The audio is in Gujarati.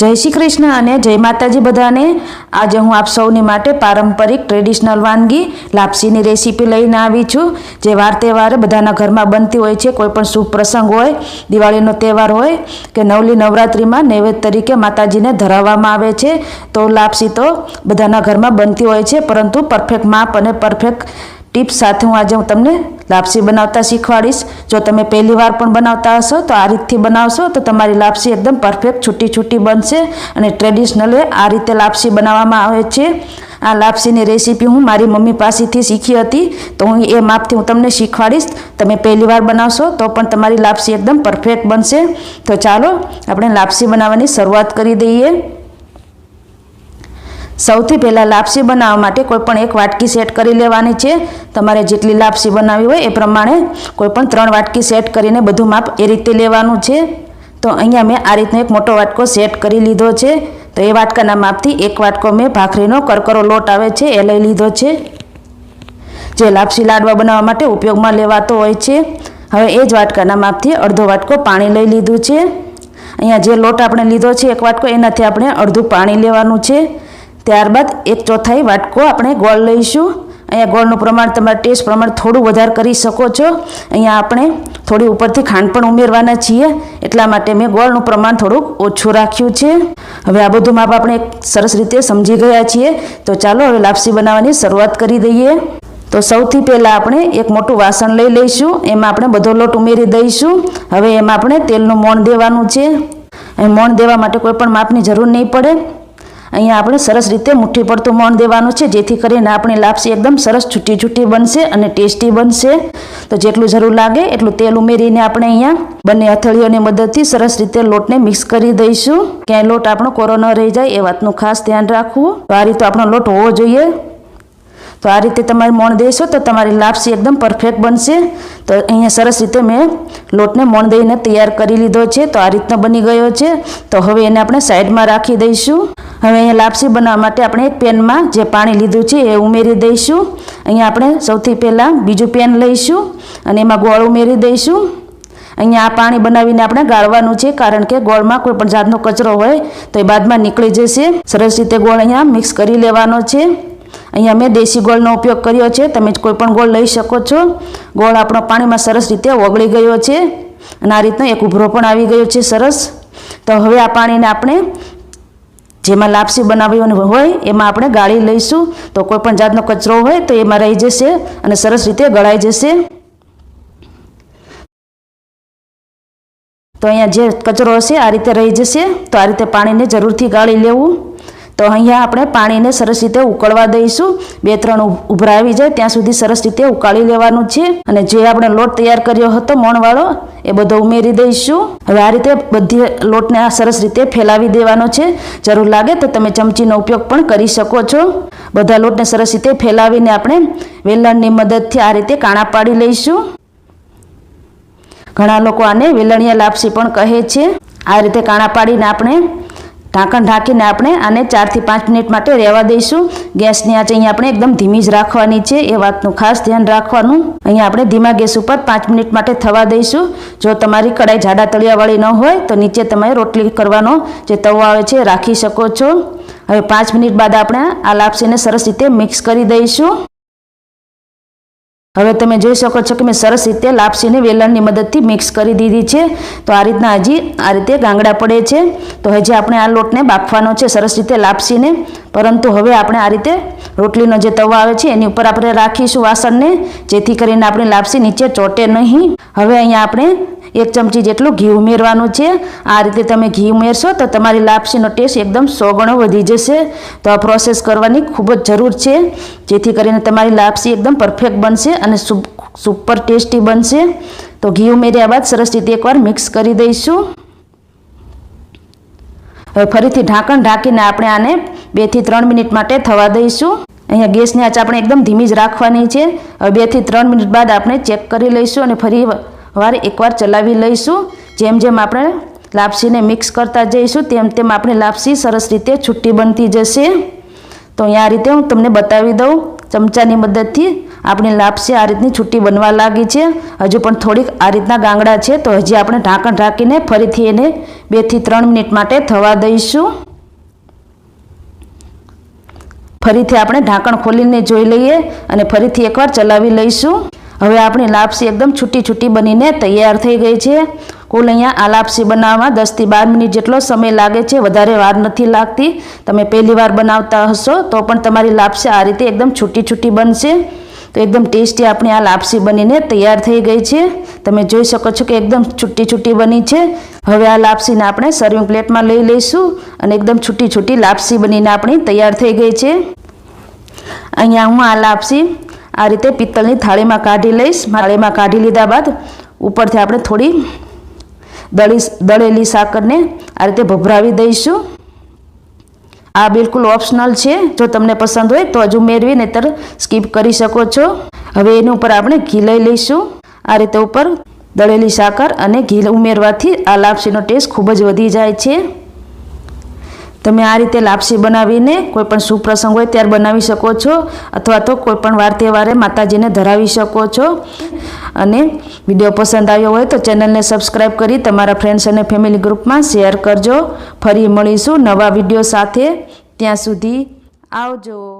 જય શ્રી કૃષ્ણ અને જય માતાજી બધાને. આજે હું આપ સૌની માટે પારંપરિક ટ્રેડિશનલ વાનગી, લાપસીની રેસીપી લઈને આવી છું. જે વાર તહેવારે બધાના ઘરમાં બનતી હોય છે, કોઈ પણ શુભ પ્રસંગ હોય, દિવાળીનો તહેવાર હોય કે નવલી નવરાત્રિમાં નૈવેદ્ય તરીકે માતાજીને ધરાવવામાં આવે છે, તો લાપસી તો બધાના ઘરમાં બનતી હોય છે, પરંતુ પરફેક્ટ માપ અને પરફેક્ટ ટિપ્સ સાથે હું આજે હું તમને લાપસી બનાવતા શીખવાડીશ. જો તમે પહેલી વાર પણ બનાવતા હશો, તો આ રીતથી બનાવશો, તો તમારી લાપસી એકદમ પરફેક્ટ છૂટી છૂટી બનશે અને ટ્રેડિશનલે આ રીતે લાપસી બનાવવામાં આવે છે. આ લાપસીની રેસીપી હું મારી મમ્મી પાસેથી શીખી હતી, તો હું એ માપથી હું તમને શીખવાડીશ. તમે પહેલી વાર બનાવશો, તો પણ તમારી લાપસી એકદમ પરફેક્ટ બનશે. તો ચાલો, આપણે લાપસી બનાવવાની શરૂઆત કરી દઈએ. સૌથી પહેલાં લાપસી બનાવવા માટે કોઈ પણ એક વાટકી સેટ કરી લેવાની છે. તમારે જેટલી લાપસી બનાવવી હોય એ પ્રમાણે કોઈ પણ ત્રણ વાટકી સેટ કરીને બધું માપ એ રીતે લેવાનું છે. તો અહીંયા મેં આ રીતનો એક મોટો વાટકો સેટ કરી લીધો છે. તો એ વાટકાના માપથી એક વાટકો મેં ભાખરીનો કરકરો લોટ આવે છે એ લઈ લીધો છે. જે લાપસી લાડવા બનાવવા માટે ઉપયોગમાં લેવાતો હોય છે. હવે એ જ વાટકાના માપથી અડધો વાટકો પાણી લઈ લીધું છે. અહીંયા જે લોટ આપણે લીધો છે એક વાટકો એનાથી આપણે અડધું પાણી લેવાનું છે. ત્યારબાદ એક ચોથાઈ વાટકો આપણે ગોળ લઈશું. અહીંયા ગોળનું પ્રમાણ તમારા ટેસ્ટ પ્રમાણે થોડું વધારે કરી શકો છો. અહીંયા આપણે થોડી ઉપરથી ખાંડ પણ ઉમેરવાના છીએ. એટલા માટે મેં ગોળનું પ્રમાણ થોડુંક ઓછું રાખ્યું છે. હવે આ બધું માપ આપણે સરસ રીતે સમજી ગયા છીએ. તો ચાલો હવે લાપસી બનાવવાની શરૂઆત કરી દઈએ. તો સૌથી પહેલાં આપણે એક મોટું વાસણ લઈ લઈશું. એમાં આપણે બધો લોટ ઉમેરી દઈશું. હવે એમાં આપણે તેલનું મોણ દેવાનું છે. મોણ દેવા માટે કોઈ પણ માપની જરૂર નહીં પડે. અહીંયા આપણે સરસ રીતે મુઠ્ઠી પડતું મોણ દેવાનું છે, જેથી કરીને આપણી લાપસી એકદમ સરસ છૂટી છૂટી બનશે અને ટેસ્ટી બનશે. તો જેટલું જરૂર લાગે એટલું તેલ ઉમેરીને આપણે અહીંયા બંને હથેળીઓની મદદથી સરસ રીતે લોટને મિક્સ કરી દઈશું. ક્યાંય લોટ આપણો કોરો ન રહી જાય, એ વાતનું ખાસ ધ્યાન રાખવું. તો આ રીતે આપણો લોટ હોવો જોઈએ. તો આ રીતે તમારે મોણ દેશો તો તમારી લાપસી એકદમ પરફેક્ટ બનશે. તો અહીંયા સરસ રીતે મેં લોટને મોણ દઈને તૈયાર કરી લીધો છે. તો આ રીતનો બની ગયો છે. તો હવે એને આપણે સાઈડમાં રાખી દઈશું. હવે અહીંયા લાપસી બનાવવા માટે આપણે એક પેનમાં જે પાણી લીધું છે એ ઉમેરી દઈશું. અહીંયા આપણે સૌથી પહેલાં બીજું પેન લઈશું અને એમાં ગોળ ઉમેરી દઈશું. અહીંયા આ પાણી બનાવીને આપણે ગાળવાનું છે, કારણ કે ગોળમાં કોઈ પણ જાતનો કચરો હોય તો એ બાદમાં નીકળી જશે. સરસ રીતે ગોળ અહીંયા મિક્સ કરી લેવાનો છે. અહીંયા મેં દેશી ગોળનો ઉપયોગ કર્યો છે. તમે કોઈ પણ ગોળ લઈ શકો છો. ગોળ આપણો પાણીમાં સરસ રીતે ઓગળી ગયો છે અને આ રીતનો એક ઉભરો પણ આવી ગયો છે સરસ. તો હવે આ પાણીને આપણે જેમાં લાપસી બનાવવાની હોય એમાં આપણે ગાળી લઈશું. તો કોઈ પણ જાતનો કચરો હોય તો એમાં રહી જશે અને સરસ રીતે ગળાઈ જશે. તો અહીંયા જે કચરો હશે આ રીતે રહી જશે. તો આ રીતે પાણીને જરૂરથી ગાળી લેવું. તો અહીંયા આપણે પાણીને સરસ રીતે ઉકળવા દઈશું. બે, ત્રણ ઉભરા આવી જાય, ત્યાં સુધી સરસ રીતે ઉકાળી લેવાનું છે. અને જે આપણે લોટ તૈયાર કર્યો હતો, મોણવાળો, એ બધો ઉમેરી દઈશું. હવે આ રીતે બધી લોટને આ સરસ રીતે ફેલાવી દેવાનો છે. જરૂર લાગે તો તમે ચમચીનો ઉપયોગ પણ કરી શકો છો. બધા લોટને સરસ રીતે ફેલાવીને આપણે વેલણની મદદથી આ રીતે કાણા પાડી લઈશું. ઘણા લોકો આને વેલણિયા લાપસી પણ કહે છે. આ રીતે કાણા પાડીને આપણે ઢાંકણ ઢાંકીને આપણે આને ચારથી પાંચ મિનિટ માટે રહેવા દઈશું. ગેસની આંચ અહીંયા આપણે એકદમ ધીમી જ રાખવાની છે. એ વાતનું ખાસ ધ્યાન રાખવાનું. અહીંયા આપણે ધીમા ગેસ ઉપર પાંચ મિનિટ માટે થવા દઈશું. જો તમારી કડાઈ જાડા તળિયાવાળી ન હોય, તો નીચે તમે રોટલી કરવાનો જે તવો આવે છે રાખી શકો છો. હવે પાંચ મિનિટ બાદ આપણે આ લાપસીને સરસ રીતે મિક્સ કરી દઈશું. હવે તમે જોઈ શકો છો કે મેં સરસ રીતે લાપસીને વેલણની મદદથી મિક્સ કરી દીધી છે. તો આ રીતના હજી આ રીતે ગાંગડા પડે છે. તો હજી આપણે આ લોટને બાફવાનો છે સરસ રીતે લાપસીને. પરંતુ હવે આપણે આ રીતે રોટલીનો જે તવો આવે છે એની ઉપર આપણે રાખીશું વાસણને, જેથી કરીને આપણી લાપસી નીચે ચોટે નહીં. હવે અહીંયા આપણે એક ચમચી જેટલું ઘી ઉમેરવાનું છે. આ રીતે તમે ઘી ઉમેરશો તો તમારી લાપસીનો ટેસ્ટ એકદમ સો ગણો વધી જશે. તો આ પ્રોસેસ કરવાની ખૂબ જ જરૂર છે. જેથી કરીને તમારી લાપસી એકદમ પરફેક્ટ બનશે અને સુપર ટેસ્ટી બનશે. તો ઘી ઉમેર્યા બાદ સરસ રીતે એકવાર મિક્સ કરી દઈશું. હવે ફરીથી ઢાંકણ ઢાંકીને આપણે આને બેથી ત્રણ મિનિટ માટે થવા દઈશું. અહીંયા ગેસની આંચ આપણે એકદમ ધીમી જ રાખવાની છે. હવે બેથી ત્રણ મિનિટ બાદ આપણે ચેક કરી લઈશું અને ફરી વાર એકવાર ચલાવી લઈશું. જેમ જેમ આપણે લાપસીને મિક્સ કરતા જઈશું, તેમ તેમ આપણી લાપસી સરસ રીતે છૂટી બનતી જશે. તો અહીંયા આ રીતે હું તમને બતાવી દઉં ચમચાની મદદથી. આપણી લાપસી આ રીતની છૂટી બનવા લાગી છે. હજુ પણ થોડીક આ રીતના ગાંગડા છે. તો હજી આપણે ઢાંકણ ઢાંકીને ફરીથી એને બેથી ત્રણ મિનિટ માટે થવા દઈશું. ફરીથી આપણે ઢાંકણ ખોલીને જોઈ લઈએ અને ફરીથી એકવાર ચલાવી લઈશું. હવે આપણી લાપસી એકદમ છૂટી છૂટી બનીને તૈયાર થઈ ગઈ છે. કુલ અહીંયા આ લાપસી બનાવવામાં દસથી બાર મિનિટ જેટલો સમય લાગે છે. વધારે વાર નથી લાગતી. તમે પહેલી વાર બનાવતા હશો તો પણ તમારી લાપસી આ રીતે એકદમ છૂટી છૂટી બનશે. તો એકદમ ટેસ્ટી આપણી આ લાપસી બનીને તૈયાર થઈ ગઈ છે. તમે જોઈ શકો છો કે એકદમ છૂટી છૂટી બની છે. હવે આ લાપસીને આપણે સર્વિંગ પ્લેટમાં લઈ લઈશું અને એકદમ છૂટી છૂટી લાપસી બનીને આપણી તૈયાર થઈ ગઈ છે. અહીંયા હું આ લાપસી આ રીતે પિત્તળની થાળીમાં કાઢી લઈશ. થાળીમાં કાઢી લીધા બાદ ઉપરથી આપણે થોડી દળી દળેલી સાકરને આ રીતે ભભરાવી દઈશું. આ બિલકુલ ઓપ્શનલ છે. જો તમને પસંદ હોય તો હજુ મેળવી નહીતર સ્કીપ કરી શકો છો. હવે એની ઉપર આપણે ઘી લઈ લઈશું. આ રીતે ઉપર દળેલી સાકર અને ઘી ઉમેરવાથી આ લાપસીનો ટેસ્ટ ખૂબ જ વધી જાય છે. તમે આ રીતે લાપસી બનાવીને કોઈપણ સુપ્રસંગ હોય ત્યારે બનાવી શકો છો અથવા તો કોઈપણ વાર તહેવારે માતાજીને ધરાવી શકો છો. અને વીડિયો પસંદ આવ્યો હોય તો ચેનલને સબસ્ક્રાઈબ કરી તમારા ફ્રેન્ડ્સ અને ફેમિલી ગ્રુપમાં શેર કરજો. ફરી મળીશું નવા વીડિયો સાથે. ત્યાં સુધી આવજો.